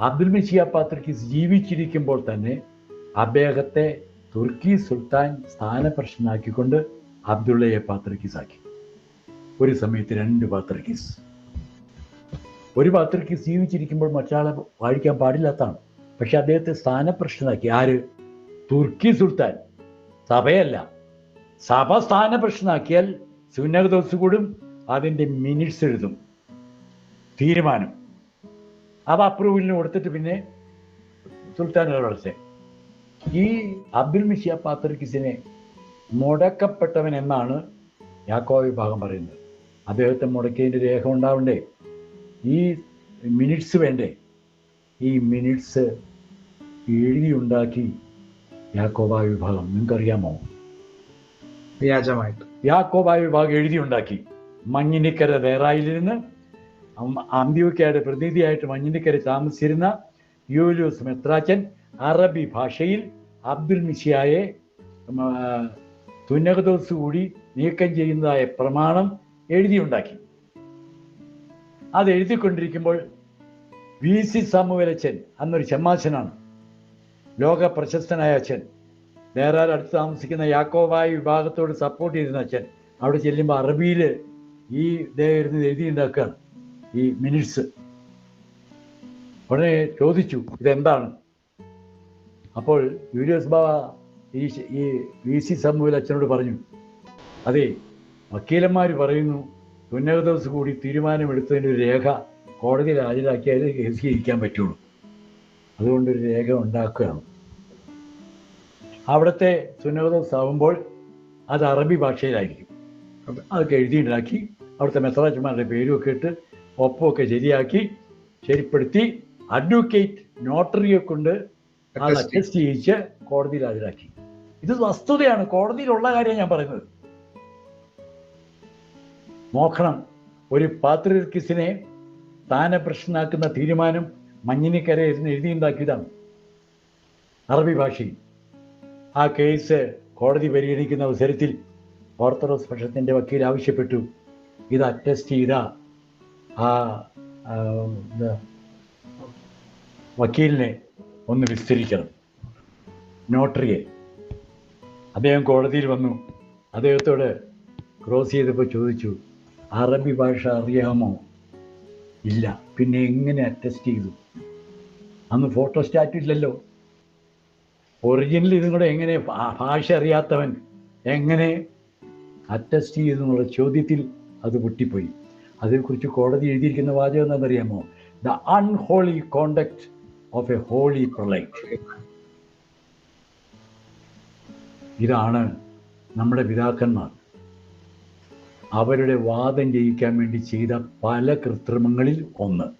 അബ്ദുൽ മഷിയ പാത്രിക്കിസ് ജീവിച്ചിരിക്കുമ്പോൾ തന്നെ അദ്ദേഹത്തെ തുർക്കി സുൽത്താൻ സ്ഥാനപ്രശ്നനാക്കിക്കൊണ്ട് അബ്ദുള്ളയെ പാത്രക്കീസ് ആക്കി ഒരു സമയത്ത് രണ്ട് പാത്രക്കീസ്. ഒരു പാത്രക്കീസ് ജീവിച്ചിരിക്കുമ്പോൾ മറ്റാളെ വാഴിക്കാൻ പാടില്ലാത്തതാണ്. പക്ഷെ അദ്ദേഹത്തെ സ്ഥാനപ്രശ്നനാക്കി. ആര്? തുർക്കി സുൽത്താൻ. സഭയല്ല. സഭ സ്ഥാനപ്രശ്നമാക്കിയാൽ ദിവസം കൂടും അതിന്റെ മിനിറ്റ്സ് എഴുതും. തീരുമാനം. അവ അപ്രൂവലിന് കൊടുത്തിട്ട് പിന്നെ സുൽത്താൻ വളർച്ച ഈ അബ്ദുൽ മിഷിയ പാത്രക്കിസിനെ മുടക്കപ്പെട്ടവൻ എന്നാണ് യാക്കോ വിഭാഗം പറയുന്നത്. അദ്ദേഹത്തെ മുടക്കിയതിന്റെ രേഖ ഉണ്ടാവണ്ടേ? ഈ മിനിറ്റ്സ് വേണ്ടേ? ഈ മിനിറ്റ്സ് എഴുതിയുണ്ടാക്കി യാക്കോബായ വിഭാഗം. നിങ്ങൾക്കറിയാമോ? വ്യാജമായിട്ട്. യാക്കോബായ വിഭാഗം എഴുതിയുണ്ടാക്കി. മഞ്ഞിനിക്കര വേറായിലിരുന്ന് അം- അന്ത്യോക്യയുടെ പ്രതിനിധിയായിട്ട് മഞ്ഞിനിക്കര താമസിച്ചിരുന്ന യൂലൂസ് മെത്രാച്ചൻ അറബി ഭാഷയിൽ അബ്ദുൽ മിഷിയായെ തുന്നകദോസ് കൂടി നീക്കം ചെയ്യുന്നതായ പ്രമാണം എഴുതിയുണ്ടാക്കി. അത് എഴുതിക്കൊണ്ടിരിക്കുമ്പോൾ വി സി സാമുവലച്ചൻ അന്നൊരു ചെമ്മാച്ചനാണ് ലോക പ്രശസ്തനായ അച്ഛൻ. വേറെ അടുത്ത് താമസിക്കുന്ന യാക്കോബായ വിഭാഗത്തോട് സപ്പോർട്ട് ചെയ്തിരുന്ന അച്ഛൻ. അവിടെ ചെല്ലുമ്പോൾ അറബിയിൽ ഈ ഇദ്ദേഹം എഴുതി എഴുതിയുണ്ടാക്കുകയാണ്. ഈ മിനിറ്റ്സ്. ഉടനെ ചോദിച്ചു ഇതെന്താണ്? അപ്പോൾ യൂരിയസ് ബാബ ഈ ഈ വി സി സമൂഹൽ അച്ഛനോട് പറഞ്ഞു അതെ വക്കീലന്മാർ പറയുന്നു ഉന്നത ദിവസം കൂടി തീരുമാനമെടുത്തതിന്റെ ഒരു രേഖ കോടതിയിൽ ഹാജരാക്കിയാൽ കേസ് ജയിക്കാൻ പറ്റുള്ളൂ. അതുകൊണ്ട് ഒരു രേഖ ഉണ്ടാക്കുകയാണ്. അവിടുത്തെ സുന്നതോസ് ആവുമ്പോൾ അത് അറബി ഭാഷയിലായിരിക്കും. അതെ. അതൊക്കെ എഴുതിയുണ്ടാക്കി അവിടുത്തെ മെത്രാജന്മാരുടെ പേരുമൊക്കെ ഇട്ട് ഒപ്പമൊക്കെ ശരിയാക്കി ശരിപ്പെടുത്തി അഡ്വക്കേറ്റ് നോട്ടറിയെ കൊണ്ട് അത് അറ്റസ്റ്റ് ചെയ്യിച്ച് കോടതിയിൽ ഹാജരാക്കി. ഇത് വസ്തുതയാണ്. കോടതിയിലുള്ള കാര്യം ഞാൻ പറയുന്നത്. നോക്കണം ഒരു പാത്രിർക്കിസിനെ സ്ഥാനപ്രശ്നാക്കുന്ന തീരുമാനം മഞ്ഞിനിക്കരയിരുന്ന് എഴുതിയുണ്ടാക്കിയതാണ്. അറബി ഭാഷയിൽ. ആ കേസ് കോടതി പരിഗണിക്കുന്ന അവസരത്തിൽ ഓർത്തഡോക്സ് പക്ഷത്തിന്റെ വക്കീൽ ആവശ്യപ്പെട്ടു. ഇത് അറ്റസ്റ്റ് ചെയ്ത ആ വക്കീലിനെ ഒന്ന് വിസ്തരിക്കണം. നോട്ടറിയെ. അദ്ദേഹം കോടതിയിൽ വന്നു. അദ്ദേഹത്തോട് ക്രോസ് ചെയ്തപ്പോൾ ചോദിച്ചു അറബി ഭാഷ അറിയാമോ? ഇല്ല. പിന്നെ എങ്ങനെ അറ്റസ്റ്റ് ചെയ്തു? അന്ന് ഫോട്ടോ സ്റ്റാറ്റ് ഇല്ലല്ലോ. ഒറിജിനൽ ഇതും കൂടെ എങ്ങനെ ഭാഷ അറിയാത്തവൻ എങ്ങനെ അറ്റസ്റ്റ് ചെയ്തു? എന്നുള്ള ചോദ്യത്തിൽ അത് പൊട്ടിപ്പോയി. അതേക്കുറിച്ച് കോടതി എഴുതിയിരിക്കുന്ന വാചകം എന്താണെന്നറിയാമോ? The unholy conduct of a holy prelate ഇതാണ് നമ്മുടെ പിതാക്കന്മാർ. അവരുടെ വാദം ജയിക്കാൻ വേണ്ടി ചെയ്ത പല കൃത്രിമങ്ങളിൽ ഒന്ന്.